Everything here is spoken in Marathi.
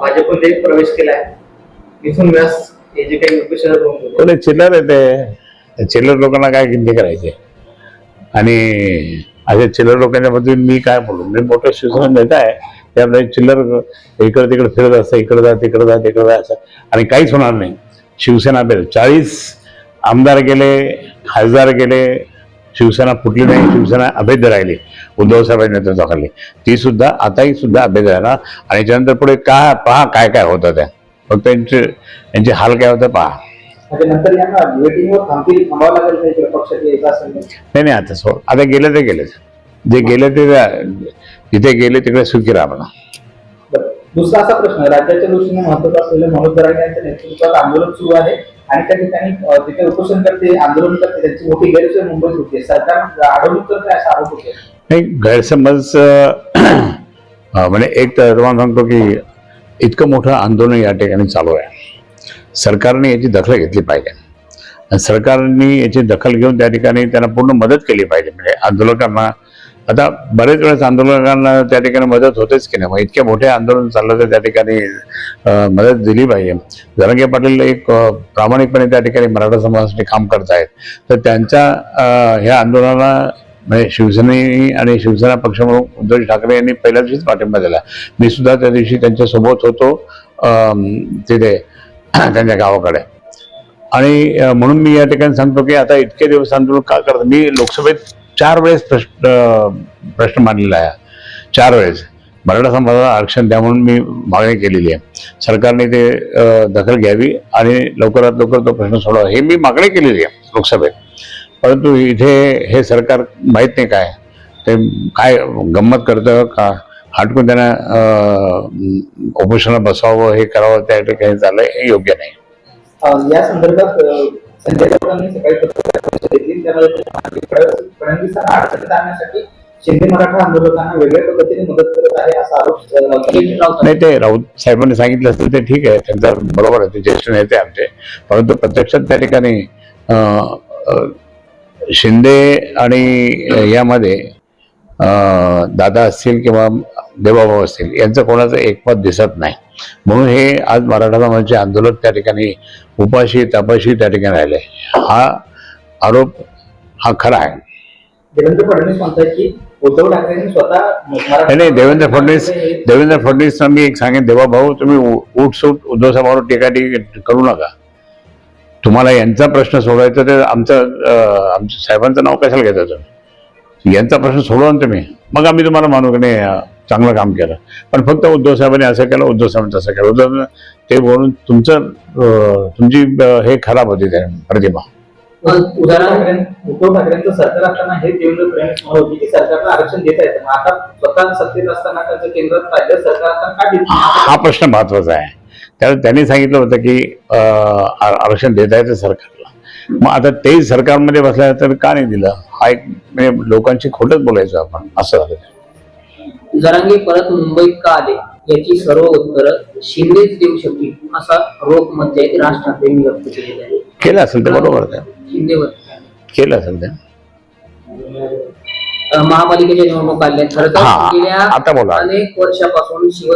भाजपमध्ये प्रवेश केलाय. मिथुन व्यास हे जे काही कोणी चिल्लर आहे ते? चिल्लर लोकांना काय किंमती करायचे? आणि अशा चिल्लर लोकांच्या मध्ये मी काय बोलू? मी मोठं शिवसेना नेता आहे. त्यामुळे चिल्लर इकडे तिकडे फिरत असतं इकडे जा तिकडे जा तिकडे जा असं. आणि काहीच होणार नाही. शिवसेना बेल. चाळीस आमदार गेले खासदार गेले शिवसेना फुटली नाही शिवसेना अभेद्य राहिली. उद्धव साहेबांच्या नेतृत्वाखाली. ती सुद्धा आताही सुद्धा अभेद्य राहणार. आणि त्यानंतर पुढे का पहा काय काय होतं त्या. फक्त यांचे यांचे हाल काय होतं पहा. म्हणजे? नाही नाही आता सोड आता गेले ते गेलेच. जे गेले ते जिथे गेले तिकडे सुखी राहा म्हणा. दुसरा असा प्रश्न राज्याच्या दृष्टीने महत्त्वाचा असलेल्या मनोज दरांगे यांच्या नेतृत्वात आंदोलन सुरू आहे. आणि त्या ठिकाणी अं, जिथे उपोषण करते आंदोलन करते त्यांची मोठी गैरसोय मुंबईत होते. सरकार आढळून करते असा आरोप होते नाही गैरसमज म्हणजे एक तर तुम्हाला सांगतो की इतकं मोठं आंदोलन या ठिकाणी चालू आहे. सरकारने याची दखल घेतली पाहिजे. सरकारने याची दखल घेऊन त्या ठिकाणी त्यांना पूर्ण मदत केली पाहिजे. म्हणजे आंदोलकांना आता बरेच वेळेस आंदोलकांना त्या ठिकाणी मदत होतेच की नाही? मग इतके मोठे आंदोलन चाललं तर त्या ठिकाणी मदत दिली पाहिजे. जरांगे पाटील एक प्रामाणिकपणे त्या ठिकाणी मराठा समाजासाठी काम करत आहेत. तर त्यांच्या ह्या आंदोलनाला म्हणजे शिवसेने आणि शिवसेना पक्ष म्हणून उद्धव ठाकरे यांनी पहिल्या दिवशीच पाठिंबा दिला. मी सुद्धा त्या दिवशी त्यांच्यासोबत होतो तिथे त्यांच्या गावाकडे. आणि म्हणून मी या ठिकाणी सांगतो की आता इतके दिवस आंदोलन का करत मी लोकसभेत चार वेळेस प्रश्न प्रश्न मांडलेला आहे. चार वेळेस. मराठा समाजाला आरक्षण द्या म्हणून मी मागणी केलेली आहे. सरकारने ते दखल घ्यावी आणि लवकरात लवकर तो प्रश्न सोडवा हे मी मागणी केलेली आहे लोकसभेत. परंतु इथे हे सरकार माहीत नाही काय. ते काय गंमत करतं का? हटकून त्यांना उपोषणाला बसावं हे करावं त्या ठिकाणी चाललंय हे योग्य नाही. या संदर्भात संजय सकाळी घेतली त्यामध्ये ते म्हणाले, फडणवीस- फडणवीसांना अडचणीत आणण्यासाठी शिंदे मराठा आंदोलकांना वेगळ्या पद्धतीने मदत करत आहे असा आरोप अं, राऊतांनी नाही ते राऊत साहेबांनी सांगितलं असतं ते ठीक आहे त्यांचं बरोबर आहे ते ज्येष्ठ नेते आमचे. परंतु प्रत्यक्षात त्या ठिकाणी शिंदे आणि यामध्ये दादा असतील किंवा देवाभाऊ असतील यांचं कोणाचं एकमत दिसत नाही. म्हणून हे आज मराठा समाजाचे आंदोलक त्या ठिकाणी उपाशी तपाशी त्या ठिकाणी राहिले. हा आरोप हा खरा आहे. देवेंद्र फडणवीस म्हणतात की उद्धव ठाकरेंनी स्वतः नाही नाही देवेंद्र फडणवीस देवेंद्र फडणवीसना मी एक सांगेन देवा भाऊ तुम्ही उठसूट उद्धव साहेबांवर टीकाटी करू नका. तुम्हाला यांचा प्रश्न सोडवायचा तर आमचं आमच्या साहेबांचं नाव कशाला घेता तुम्ही? यांचा प्रश्न सोडवा ना तुम्ही. मग आम्ही तुम्हाला मानू की नाही चांगलं काम केलं. पण फक्त उद्धव साहेबांनी असं केलं उद्धव साहेबांनी तसं केलं. उद्धव ते बोलून तुमचं तुमची हे खराब होती त्या प्रतिमा. ठाकरे उद्धव ठाकरेंचं सरकार असताना हे देवेंद्र फडणवीस म्हणत होते की सरकारला आरक्षण देता येतं. आता स्वतः सत्तेत असताना त्यांचं केंद्रात राज्य सरकार असताना का? हा प्रश्न महत्त्वाचा आहे. त्यावेळेस त्यांनी सांगितलं होतं की आरक्षण देता येतं सरकारला. मग आता ते सरकारमध्ये बसल्या तर का नाही दिलं? हा एक म्हणजे लोकांची खोटच बोलायचं आपण असं झालं. जरांगे परत मुंबईत का आले? याची सर्व उत्तरं शिंदेच देऊ शकतील असा रोख मध्यात राज ठाकरेंनी व्यक्त केलेला आहे. केलं असेल ते बरोबर आहे. शिंदेवर. केलं अं, महापालिकेच्या निवडणूक आल्या. खरं तर हा, गेल्या आता बोला. अनेक वर्षापासून शिवसेना